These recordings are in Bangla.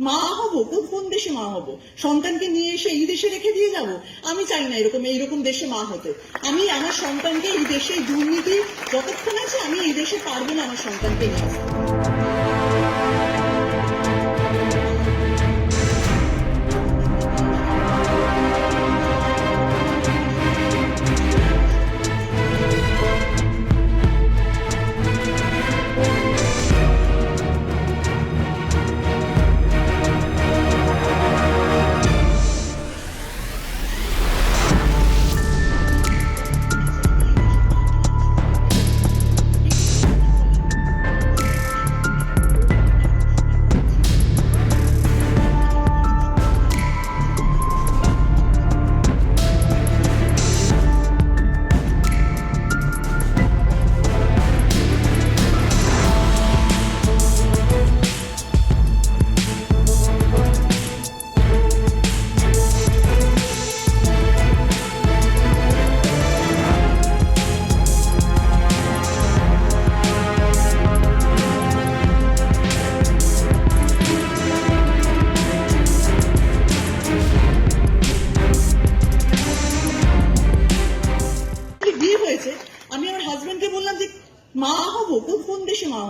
মা হব কোন কোন দেশে মা হব? সন্তানকে নিয়ে এসে এই দেশে রেখে দিয়ে যাব? আমি চাই না এরকম, এইরকম দেশে মা হতে। আমি আমার সন্তানকে এই দেশে দুর্নীতি, যতক্ষণ আছে আমি এই দেশে পারব না আমার সন্তানকে নিয়ে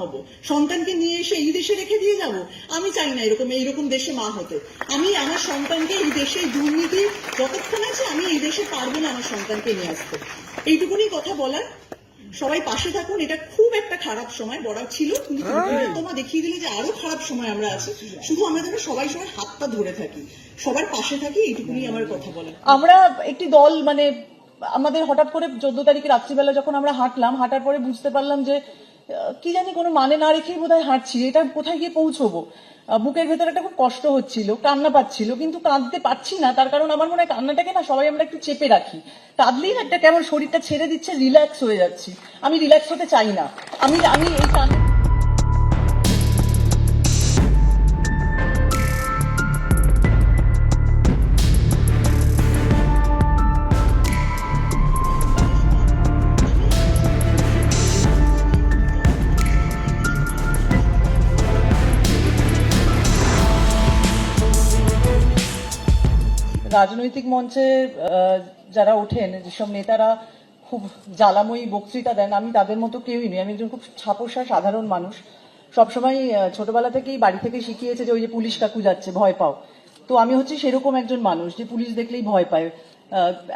হব। সন্তানকে নিয়ে এসে এই দেশে রেখে দিয়ে যাব? আমি চাই না এরকম এইরকম দেশে মা হতে। আমি আমার সন্তানকে এই দেশে দুর্নীতি যতক্ষণ আছে আমি এই দেশে পারব না আমার সন্তানকে নিয়ে আসতে। এইটুকুনি কথা বলার। সবাই পাশে থাকুন। এটা খুব একটা খারাপ সময় বড় ছিল। কিন্তু তোমা দেখিয়ে দিলে যে আরও খারাপ সময় আমরা আছি। শুধু আমরা যেন সবাই সবাই হাতটা ধরে থাকি। সবার পাশে থাকি এইটুকুনি আমার কথা বলা আমরা একটি দল মানে আমাদের হঠাৎ করে চোদ্দ তারিখে রাত্রিবেলা যখন আমরা হাঁটলাম হাঁটার পরে বুঝতে পারলাম যে কি জানি কোনো মানে না রেখেই বোধহয় হাঁটছি এটা কোথায় গিয়ে পৌঁছবো। বুকের ভেতরে একটা খুব কষ্ট হচ্ছিল, কান্না পাচ্ছিল, কিন্তু কাঁদতে পারছি না, তার কারণ আমার মনে হয় কান্নাটাকে না সবাই আমরা একটু চেপে রাখি। কাঁদলেই একটা কেমন শরীরটা ছেড়ে দিচ্ছে, রিল্যাক্স হয়ে যাচ্ছি। আমি রিল্যাক্স হতে চাই না। আমি আমি এই কান্না রাজনৈতিক মঞ্চে যারা ওঠেন, যেসব নেতারা খুব জ্বালাময়ী বক্তৃতা দেন, আমি তাদের মতো কেউই নই। আমি একজন খুব ছাপোষা, সাধারণ মানুষ। সবসময় ছোটবেলা থেকেই বাড়ি থেকে শিখিয়েছে যে ওই যে পুলিশ কাকু যাচ্ছে ভয় পাও। তো আমি হচ্ছে সেরকম একজন মানুষ, যে পুলিশ দেখলেই ভয় পায়।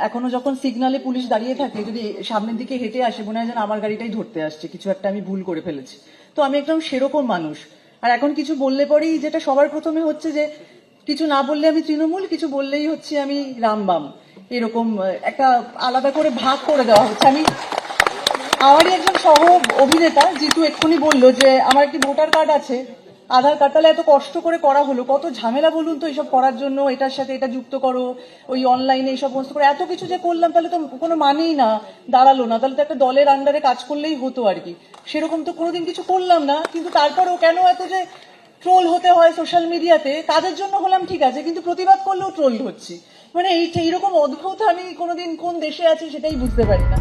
এখনও যখন সিগনালে পুলিশ দাঁড়িয়ে থাকে, যদি সামনের দিকে হেঁটে আসে, মনে হয় যেন আমার গাড়িটাই ধরতে আসছে, কিছু একটা আমি ভুল করে ফেলেছি। তো আমি একদম সেরকম মানুষ। আর এখন কিছু বললে পরেই যেটা সবার প্রথমে হচ্ছে যে কিছু না বললে আমি তৃণমূল, কিছু বললেই হচ্ছে আমি রামবাম। এরকম একটা আলাদা করে ভাগ করে দেওয়া হচ্ছে। আমি, আমারই একজন সহ অভিনেতা, জিতু এক্ষুনি বলল যে, আমার একটি ভোটার কার্ড আছে, আধার কার্ড তাহলে এত কষ্ট করে করা হলো, কত ঝামেলা বলুন তো এইসব করার জন্য, এটার সাথে এটা যুক্ত করো, ওই অনলাইনে এইসব সমস্ত করে, এত কিছু যে করলাম তাহলে তো কোনো মানেই না, দাঁড়াল না, তাহলে তো একটা দলের আন্ডারে কাজ করলেই হতো আর কি। সেরকম তো কোনোদিন কিছু করলাম না, কিন্তু তারপরেও কেন এত যে ট্রোল হতে হয় সোশ্যাল মিডিয়াতে তাদের জন্য হলাম ঠিক আছে, কিন্তু প্রতিবাদ করলেও ট্রোল হচ্ছি। মানে এই এইরকম অদ্ভুত আমি কোনোদিন কোন দেশে আছি সেটাই বুঝতে পারি না।